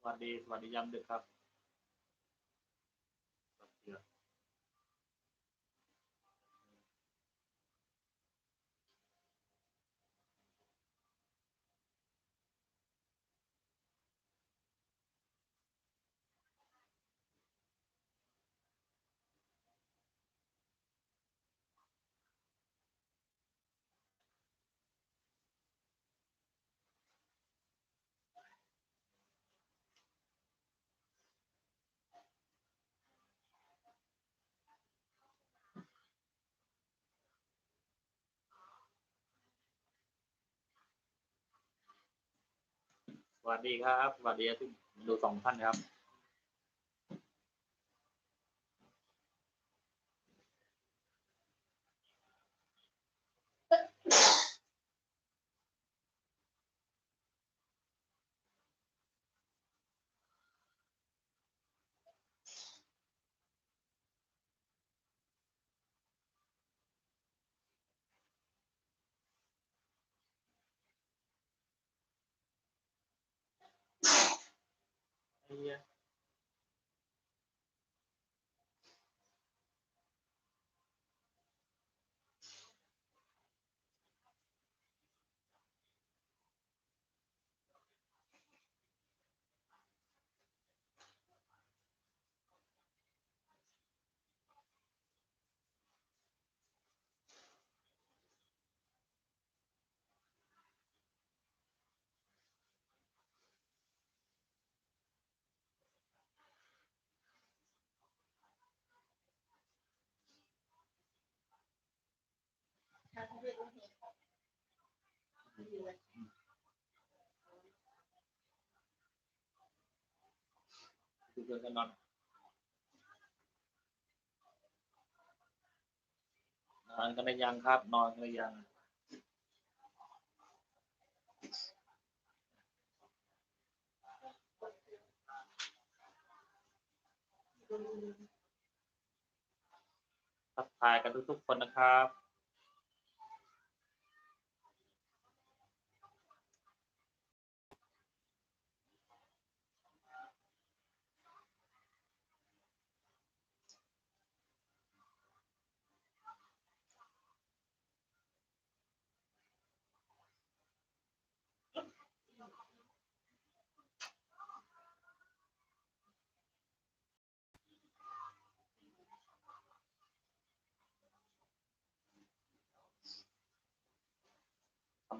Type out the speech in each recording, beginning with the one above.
สวัสดีสวัสดียามดึกครับสวัสดีครับ ส วัสดีครับสวัสดีทุกดูสองท่านครับ ไอ้ ดูเพื่อนกันนอนนอนกันได้ยังครับ นอนกันได้ยังทักทายกันทุกๆคนนะครับ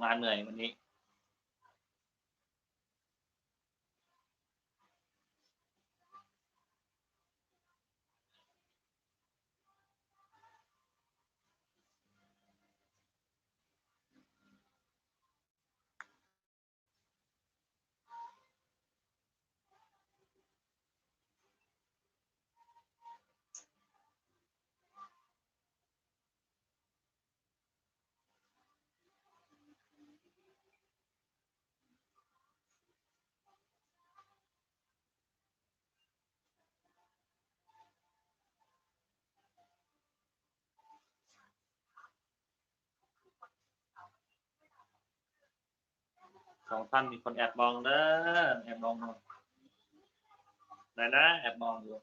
งานเหนื่อยวันนี้ สองท่านมีคนแอบมองเด้อแอบมองหน่อยไหนนะแอบมองอยู่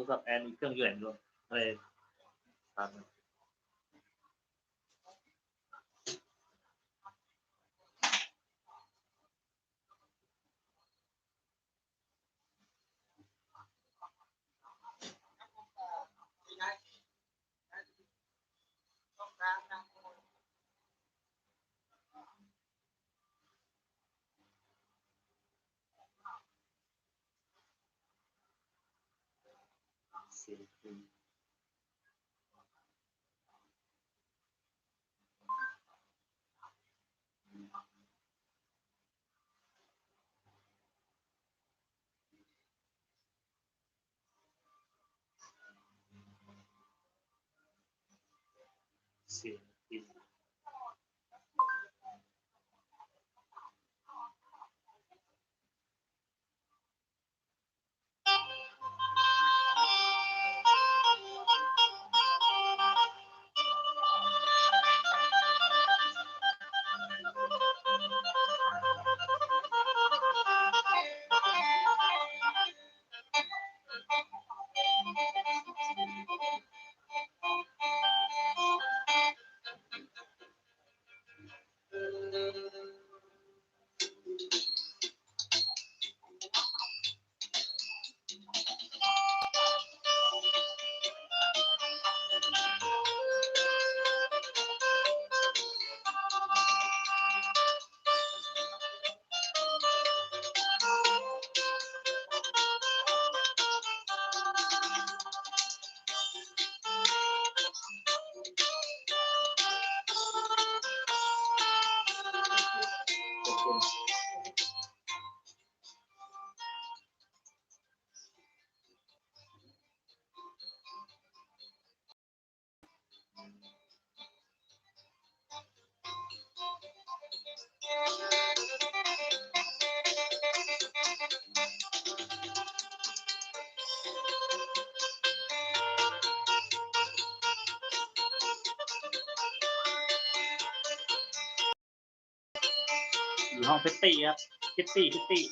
รศัพท์แอนมีเค รื่ อยู่ห้องพิตตี้ครับพิตตี้พิตตี้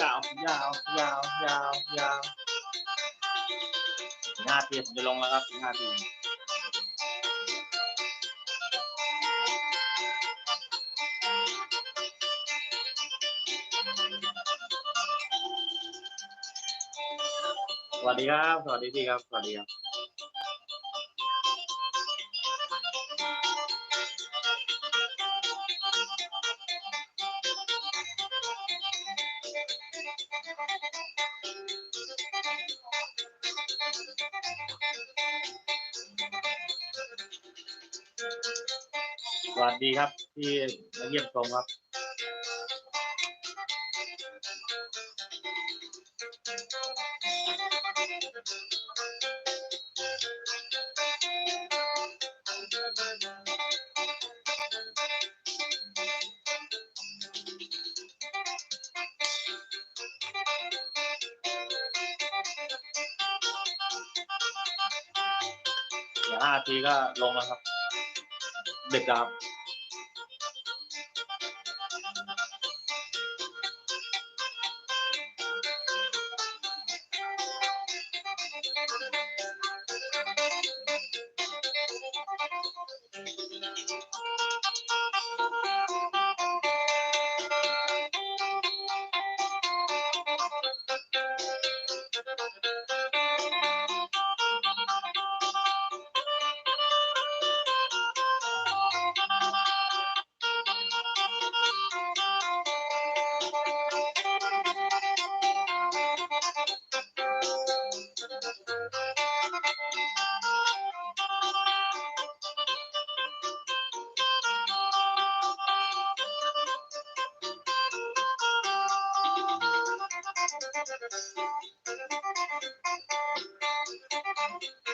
ยาวยาวยาวยาวยาวอีกห้าทีผมจะลงแล้วครับอีกห้าทีสวัสดีครับ สวัสดีพี่ครับ สวัสดีครับ วัสดีครับ ที่มาเยี่ยมชมครับ เดี๋ยวห้าทีก็ลงแล้วครับ เด็กครับ Thank you.